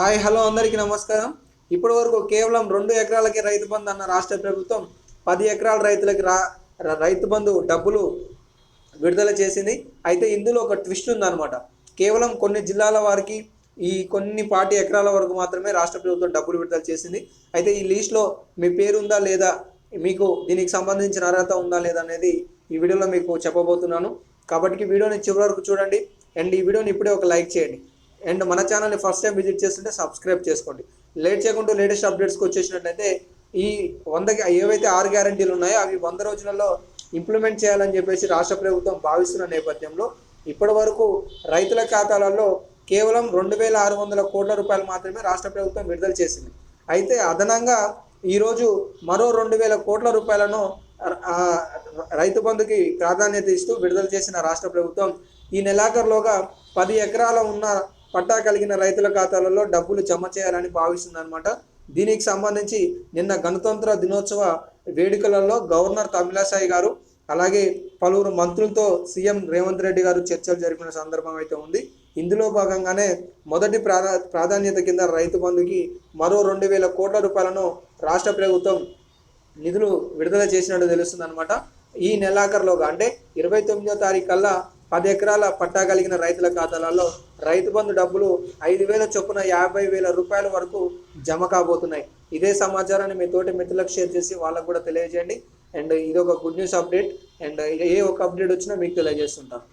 Hi hello అందరికీ నమస్కారం. ఇప్పటి వరకు కేవలం రెండు ఎకరాలకి రైతు బంధు అన్న రాష్ట్ర ప్రభుత్వం పది ఎకరాల రైతులకి రా రైతు బంధు డబ్బులు విడుదల చేసింది. అయితే ఇందులో ఒక ట్విస్ట్ ఉందన్నమాట. కేవలం కొన్ని జిల్లాల వారికి ఈ కొన్ని పాటి ఎకరాల వరకు మాత్రమే రాష్ట్ర ప్రభుత్వం డబ్బులు విడుదల చేసింది. అయితే ఈ లీస్ట్లో మీ పేరుందా లేదా మీకు దీనికి సంబంధించిన అర్హత ఉందా లేదా అనేది ఈ వీడియోలో మీకు చెప్పబోతున్నాను. కాబట్టి వీడియోని చివరి వరకు చూడండి. అండ్ ఈ వీడియోని ఇప్పుడే ఒక లైక్ చేయండి. అండ్ మన ఛానల్ని ఫస్ట్ టైం విజిట్ చేస్తుంటే సబ్స్క్రైబ్ చేసుకోండి. లేట్ చేయకుండా లేటెస్ట్ అప్డేట్స్కి వచ్చేసినట్లయితే ఈ వందకి ఏవైతే ఆరు గ్యారంటీలు ఉన్నాయో అవి వంద రోజులలో ఇంప్లిమెంట్ చేయాలని చెప్పేసి రాష్ట్ర ప్రభుత్వం భావిస్తున్న నేపథ్యంలో ఇప్పటి వరకు రైతుల ఖాతాలలో కేవలం రెండు వేల ఆరు వందల కోట్ల రూపాయలు మాత్రమే రాష్ట్ర ప్రభుత్వం విడుదల చేసింది. అయితే అదనంగా ఈరోజు మరో రెండు వేల కోట్ల రూపాయలను రైతు బంధుకి ప్రాధాన్యత ఇస్తూ విడుదల చేసిన రాష్ట్ర ప్రభుత్వం ఈ నెలాఖరులోగా పది ఎకరాల ఉన్న పట్టా కలిగిన రైతుల ఖాతాలలో డబ్బులు జమ చేయాలని భావిస్తుందన్నమాట. దీనికి సంబంధించి నిన్న గణతంత్ర దినోత్సవ వేడుకలలో గవర్నర్ తమిళసాయి గారు అలాగే పలువురు మంత్రులతో సీఎం రేవంత్ రెడ్డి గారు చర్చలు జరిపిన సందర్భం అయితే ఉంది. ఇందులో భాగంగానే మొదటి ప్రాధా ప్రాధాన్యత కింద రైతు బంధుకి మరో రెండు వేల కోట్ల రూపాయలను రాష్ట్ర ప్రభుత్వం నిధులు విడుదల చేసినట్టు తెలుస్తుంది అనమాట ఈ నెలాఖరులోగా అంటే ఇరవై తొమ్మిదో తారీఖు కల్లా పది ఎకరాల పట్టా కలిగిన రైతుల ఖాతాలలో రైతు బంధు డబ్బులు ఐదు వేల చొప్పున యాభై వేల రూపాయల వరకు జమ కాబోతున్నాయి. ఇదే సమాచారాన్ని మీ తోటి మిత్రులకు షేర్ చేసి వాళ్ళకు కూడా తెలియజేయండి. అండ్ ఇది ఒక గుడ్ న్యూస్ అప్డేట్. అండ్ ఏ ఒక అప్డేట్ వచ్చినా మీకు తెలియజేస్తుంటాను